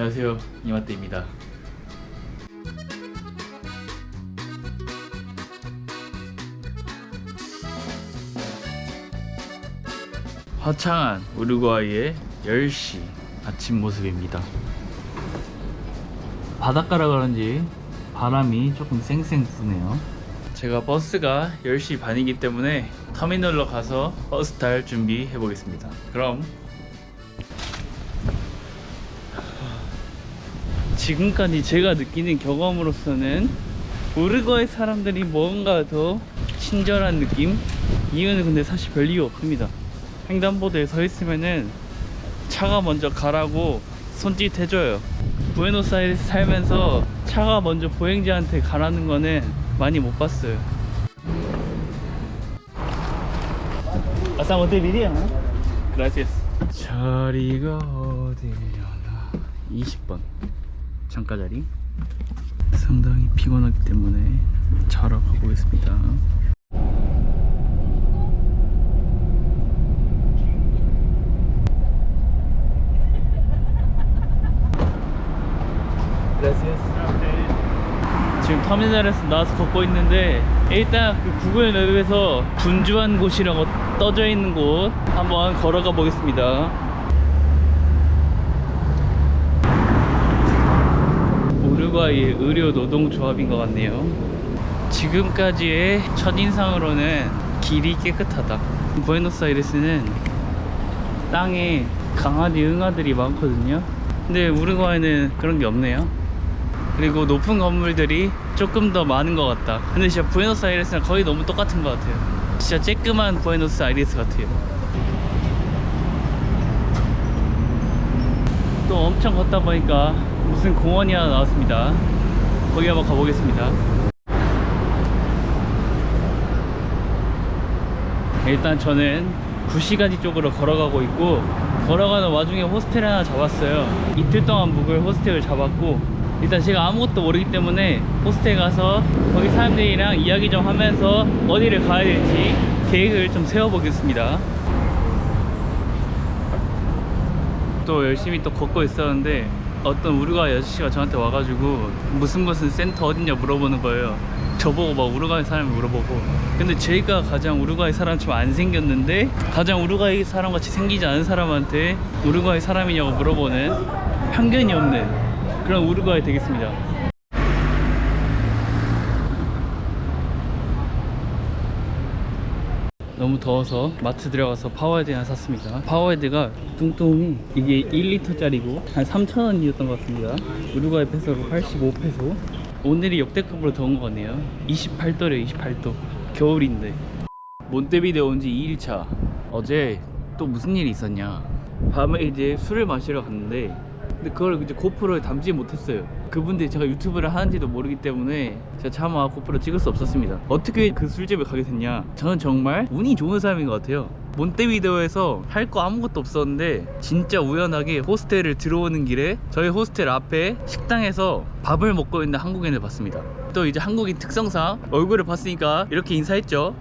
안녕하세요. 이마떼입니다. 화창한 우루과이의 10시 아침 모습입니다. 바닷가라 그런지 바람이 조금 쌩쌩 부네요. 제가 버스가 10시 반이기 때문에 터미널로 가서 버스 탈 준비 해 보겠습니다. 그럼 지금까지 제가 느끼는 경험으로서는 우루과이 사람들이 뭔가 더 친절한 느낌? 이유는 근데 사실 별 이유 없습니다. 횡단보도에 서 있으면은 차가 먼저 가라고 손짓 해줘요. 부에노스아이레스 살면서 차가 먼저 보행자한테 가라는 거는 많이 못 봤어요. 아싸 모테 비리야. Gracias. 자리가 어디려나? 20번. 창가 자리. 상당히 피곤하기 때문에 자러 가보겠습니다. 지금 터미널에서 나와서 걷고 있는데 일단 그 구글 맵에서 분주한 곳이라고 떠져 있는 곳 한번 걸어가 보겠습니다. 우루과이 의료 노동 조합인 것 같네요. 지금까지의 첫인상으로는 길이 깨끗하다. 부에노스아이레스는 땅에 강아지 응아들이 많거든요. 근데 우루과이는 그런 게 없네요. 그리고 높은 건물들이 조금 더 많은 것 같다. 근데 진짜 부에노스아이레스랑 거의 너무 똑같은 것 같아요. 진짜 쬐끄만 부에노스아이레스 같아요. 또 엄청 걷다 보니까 무슨 공원이 하나 나왔습니다. 거기 한번 가보겠습니다. 일단 저는 구시가지 쪽으로 걸어가고 있고 걸어가는 와중에 호스텔 하나 잡았어요. 이틀 동안 묵을 호스텔을 잡았고 일단 제가 아무것도 모르기 때문에 호스텔 가서 거기 사람들이랑 이야기 좀 하면서 어디를 가야 될지 계획을 좀 세워보겠습니다. 또 열심히 또 걷고 있었는데 어떤 우루과이 아저씨가 저한테 와가지고 무슨 무슨 센터 어딨냐 물어보는 거예요. 저보고 막 우루과이 사람을 물어보고 근데 제가 가장 우루과이 사람처럼 안 생겼는데 가장 우루과이 사람 같이 생기지 않은 사람한테 우루과이 사람이냐고 물어보는 편견이 없는 그런 우루과이 되겠습니다. 너무 더워서 마트 들어가서 파워헤드 하나 샀습니다. 파워헤드가 뚱뚱이 이게 1리터짜리고 한 3,000원이었던 것 같습니다. 우루과이 페소로 85페소. 오늘이 역대급으로 더운 것 같네요. 28도래요, 28도. 겨울인데. 몬테비데오 온 지 2일차. 어제 또 무슨 일이 있었냐. 밤에 이제 술을 마시러 갔는데 근데 그걸 이제 고프로에 담지 못했어요. 그분들이 제가 유튜브를 하는지도 모르기 때문에 제가 차마 고프로 찍을 수 없었습니다. 어떻게 그 술집에 가게 됐냐? 저는 정말 운이 좋은 사람인 것 같아요. 몬테비데오에서 할 거 아무것도 없었는데 진짜 우연하게 호스텔을 들어오는 길에 저희 호스텔 앞에 식당에서 밥을 먹고 있는 한국인을 봤습니다. 또 이제 한국인 특성상 얼굴을 봤으니까 이렇게 인사했죠.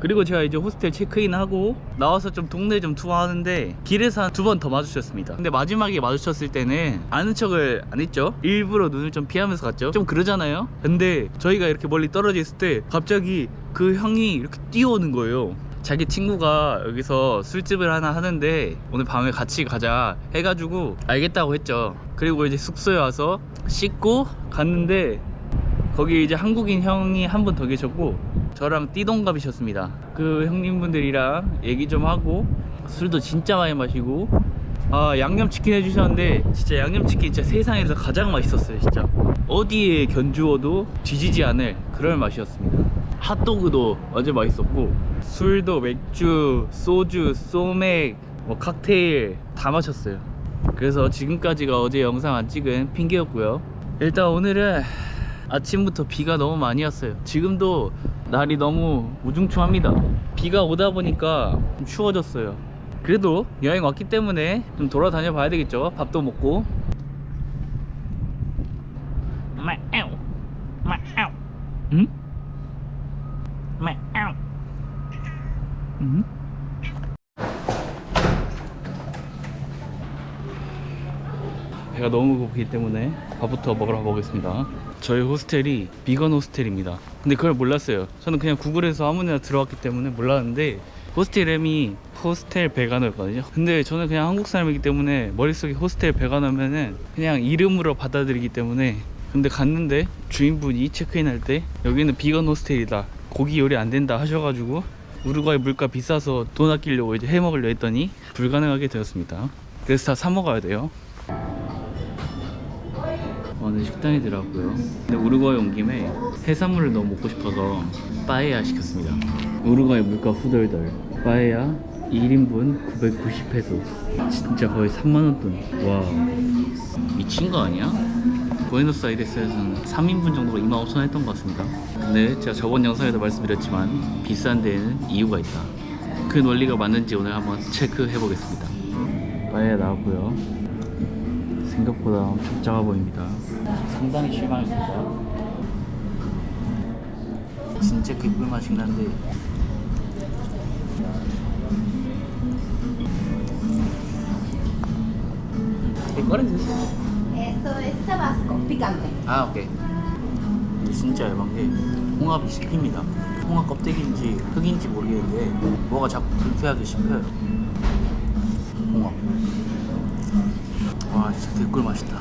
그리고 제가 이제 호스텔 체크인하고 나와서 좀 동네 좀 투어하는데 길에서 한 두 번 더 마주쳤습니다. 근데 마지막에 마주쳤을 때는 아는 척을 안 했죠. 일부러 눈을 좀 피하면서 갔죠. 좀 그러잖아요. 근데 저희가 이렇게 멀리 떨어져 있을 때 갑자기 그 형이 이렇게 뛰어오는 거예요. 자기 친구가 여기서 술집을 하나 하는데 오늘 밤에 같이 가자 해가지고 알겠다고 했죠. 그리고 이제 숙소에 와서 씻고 갔는데 거기 이제 한국인 형이 한 분 더 계셨고 저랑 띠동갑이셨습니다. 그 형님분들이랑 얘기 좀 하고 술도 진짜 많이 마시고. 아 양념치킨 해주셨는데 진짜 양념치킨 진짜 세상에서 가장 맛있었어요 진짜. 어디에 견주어도 뒤지지 않을 그런 맛이었습니다. 핫도그도 어제 맛있었고 술도 맥주 소주 소맥 뭐 칵테일 다 마셨어요. 그래서 지금까지가 어제 영상 안 찍은 핑계였고요. 일단 오늘은 아침부터 비가 너무 많이 왔어요. 지금도 날이 너무 우중충합니다. 비가 오다 보니까 좀 추워졌어요. 그래도 여행 왔기 때문에 좀 돌아다녀 봐야 되겠죠. 밥도 먹고. 마아우. 마아우. 응? 마아우. 응? 너무 고프기 때문에 밥부터 먹으러 가보겠습니다. 저희 호스텔이 비건 호스텔입니다. 근데 그걸 몰랐어요. 저는 그냥 구글에서 아무데나 들어왔기 때문에 몰랐는데 호스텔 이름이 호스텔 베가노였거든요. 근데 저는 그냥 한국 사람이기 때문에 머릿속에 호스텔 베가노면은 그냥 이름으로 받아들이기 때문에 근데 갔는데 주인분이 체크인 할 때 여기는 비건 호스텔이다. 고기 요리 안 된다 하셔가지고 우루과이 물가 비싸서 돈 아끼려고 이제 해 먹으려 했더니 불가능하게 되었습니다. 그래서 다 사 먹어야 돼요. 식당에 들어갔고요. 근데 우루과이 온 김에 해산물을 너무 먹고 싶어서 빠에야 시켰습니다. 우루과이 물가 후덜덜. 빠에야 1인분 990페소. 진짜 거의 3만원 돈. 와. 미친 거 아니야? 부에노스아이레스에서는 3인분 정도가 25,000원 했던 것 같습니다. 근데 제가 저번 영상에도 말씀드렸지만 비싼 데에는 이유가 있다. 그 논리가 맞는지 오늘 한번 체크해 보겠습니다. 빠에야 나왔고요. 생각보다 엄청 작아 보입니다. 상당히 실망했습니다. 진짜 개꿀 맛이긴 한데 ¿Cuál es eso? Esto es tabasco, picante. 아 오케이 근데 진짜 얇은 게 홍합이 씹힙니다 홍합 껍데기인지 흙인지 모르겠는데 뭐가 자꾸 불쾌하게 씹혀요 홍합 와 진짜 개꿀 맛있다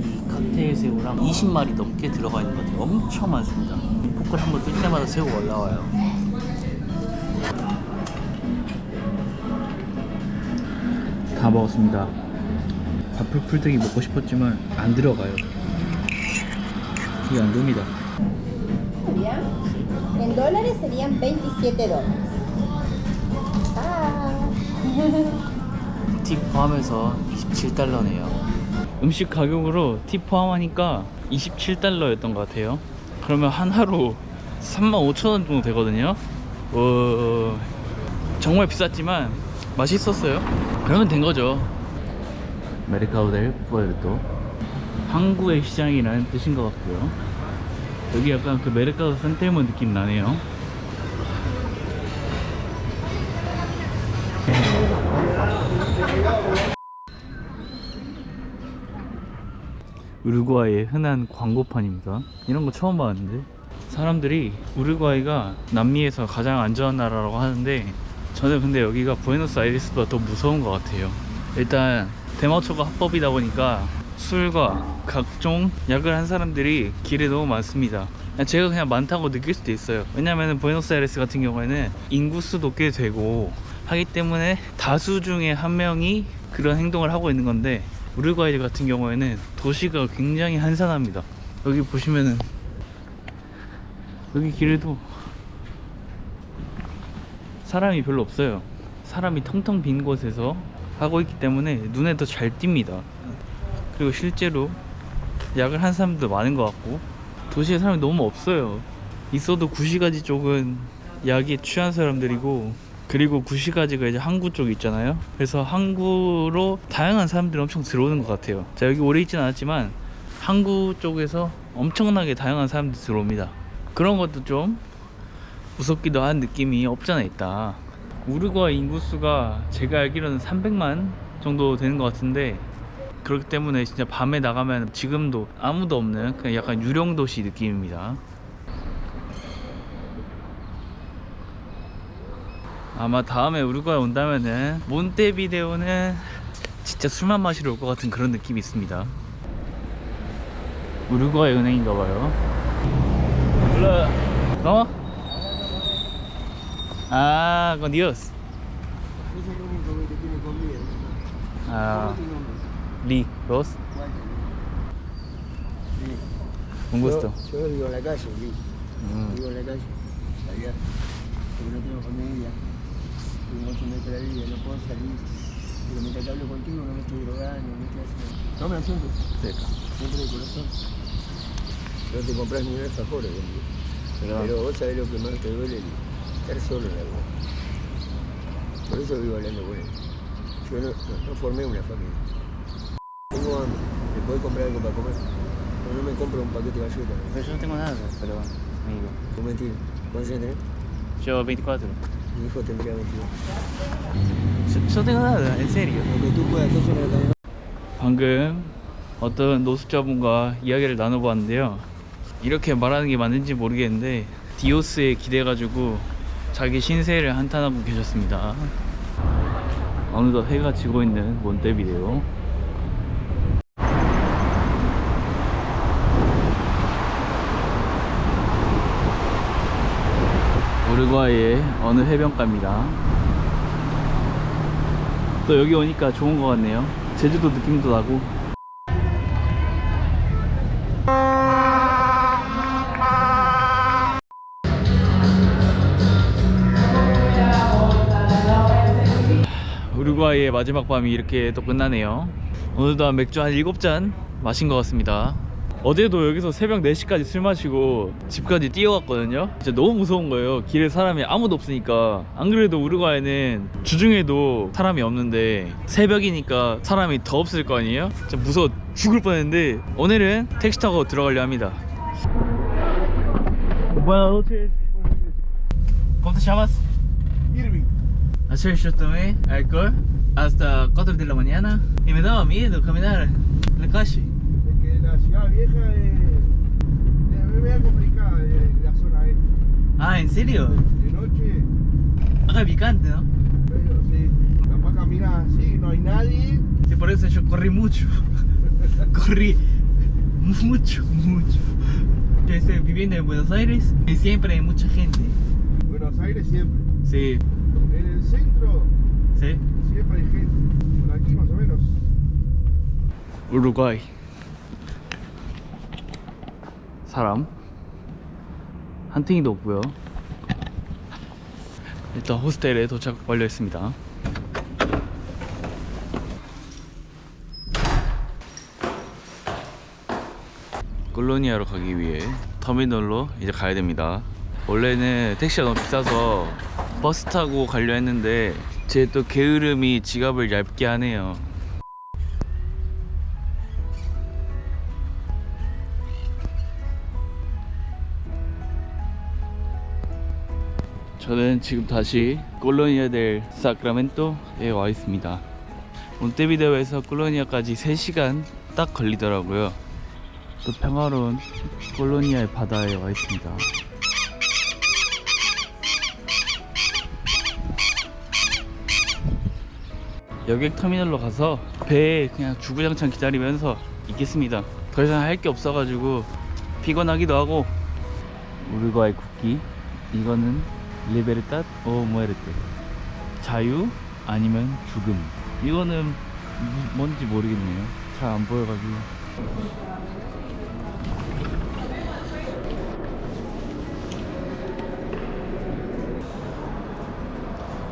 이 칵테일 새우랑 20마리 넘게 들어가 있는 것 같아요 엄청 많습니다 이 포크를 한번 뜰 때마다 새우가 올라와요 다 먹었습니다 밥풀 풀떼기 먹고 싶었지만 안 들어가요. 이게 안 됩니다. En dólares serían 27 dólares. 팁 포함해서 27달러네요. 음식 가격으로 팁 포함하니까 27달러였던 것 같아요. 그러면 한 하루 35,000원 정도 되거든요. 어... 정말 비쌌지만 맛있었어요. 그러면 된 거죠. 메르카도 델 푸에르토 항구의 시장이라는 뜻인 것 같고요. 여기 약간 그 메르카도 산텔모 느낌 나네요. 우루과이의 흔한 광고판입니다. 이런 거 처음 봤는데 사람들이 우루과이가 남미에서 가장 안전한 나라라고 하는데 저는 근데 여기가 부에노스아이레스보다 더 무서운 것 같아요. 일단 대마초가 합법이다 보니까 술과 각종 약을 한 사람들이 길에 너무 많습니다. 제가 그냥 많다고 느낄 수도 있어요. 왜냐면 부에노스아이레스 같은 경우에는 인구수도 꽤 되고 하기 때문에 다수 중에 한 명이 그런 행동을 하고 있는 건데 우루과이 같은 경우에는 도시가 굉장히 한산합니다. 여기 보시면은 여기 길에도 사람이 별로 없어요. 사람이 텅텅 빈 곳에서 하고 있기 때문에 눈에 더 잘 띕니다. 그리고 실제로 약을 한 사람도 많은 것 같고 도시에 사람이 너무 없어요. 있어도 구시가지 쪽은 약에 취한 사람들이고 그리고 구시가지가 이제 항구 쪽 있잖아요. 그래서 항구로 다양한 사람들이 엄청 들어오는 것 같아요. 자 여기 오래 있진 않았지만 항구 쪽에서 엄청나게 다양한 사람들이 들어옵니다. 그런 것도 좀 무섭기도 한 느낌이 없잖아 있다. 우루과이 인구수가 제가 알기로는 300만 정도 되는 것 같은데 그렇기 때문에 진짜 밤에 나가면 지금도 아무도 없는 그냥 약간 유령 도시 느낌입니다. 아마 다음에 우루과이 온다면은 몬테비데오는 진짜 술만 마시러 올 것 같은 그런 느낌이 있습니다. 우루과이 은행인가 봐요. Hola. ¿Cómo? Ah, con Dios. Ese es el único que tiene comida. Ah, ¿Cuál es tu nombre? Lee, ¿vos? Walter. Sí. Un gusto. Yo, yo vivo en la calle, sí. Mm. Vivo en la calle. Allá. Porque no tengo familia. No puedo salir. Pero mientras que hablo contigo no me estoy drogando, no estoy haciendo. No me asientes. Cerca. Siempre de corazón. No te compras ni un alfajor, boludo. Pero- Pero vos sabés lo que más te duele estar solo en la vida. Por eso vivo hablando con él. Yo no, no, no formé una familia. Tengo hambre, ¿me puedes comprar algo para comer? Pero no me compro un paquete de galletas. Pero yo no tengo nada, pero amigo. ¿no? Mentira. ¿Cuántos años tenés? Yo 24. Hijo tendría 22. Yo tengo nada, en serio. Lo que tú puedas, tú solo también. 방금 어떤 노숙자분과 이야기를 나눠보았는데요. 이렇게 말하는 게 맞는지 모르겠는데 디오스에 기대가지고 자기 신세를 한탄하고 계셨습니다. 어느덧 해가 지고 있는 몬테비데오. 우루과이의 어느 해변가입니다. 또 여기 오니까 좋은 것 같네요. 제주도 느낌도 나고. 우루과이의 마지막 밤이 이렇게 또 끝나네요. 오늘도 한 맥주 한 7잔 마신 것 같습니다. 어제도 여기서 새벽 4시까지 술 마시고 집까지 뛰어갔거든요. 진짜 너무 무서운 거예요. 길에 사람이 아무도 없으니까. 안 그래도 우루과이는 주중에도 사람이 없는데 새벽이니까 사람이 더 없을 거 아니에요? 진짜 무서워 죽을 뻔했는데 오늘은 택시 타고 들어가려 합니다. Buenas noches. ¿Cómo te llamas? Irving. Ayer yo tomé alcohol hasta 4 de la mañana y me daba miedo caminar en la calle. vieja es. media complicada la zona este. Ah, ¿en serio? De noche. Acá picante, ¿no? Pero, sí. Capaz caminas así, no hay nadie. Sí, por eso yo corrí mucho. corrí mucho, mucho. Yo estoy viviendo en Buenos Aires y siempre hay mucha gente. Buenos Aires siempre. Sí. En el centro. Sí. Siempre hay gente. Por aquí más o menos. Uruguay. 사람. 한 탱이도 없고요. 일단 호스텔에 도착 완료했습니다. 콜로니아로 가기 위해 터미널로 이제 가야 됩니다. 원래는 택시가 너무 비싸서 버스 타고 가려 했는데 제 또 게으름이 지갑을 얇게 하네요 저는 지금 다시 콜로니아 델 사크라멘토에 와 있습니다. 몬테비데오에서 콜로니아까지 3시간 딱 걸리더라고요. 또 평화로운 콜로니아의 바다에 와 있습니다. 여객 터미널로 가서 배에 그냥 주구장창 기다리면서 있겠습니다. 더 이상 할 게 없어가지고 피곤하기도 하고 우루과이 국기 이거는 리베르타 오 무에르테 자유 아니면 죽음. 이거는 무- 뭔지 모르겠네요. 잘 안 보여가지고.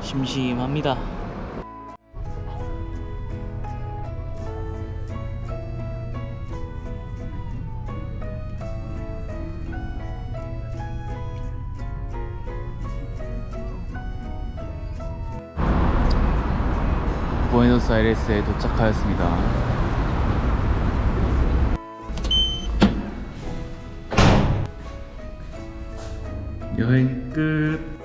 심심합니다 부에노스아이레스에 도착하였습니다. 여행 끝.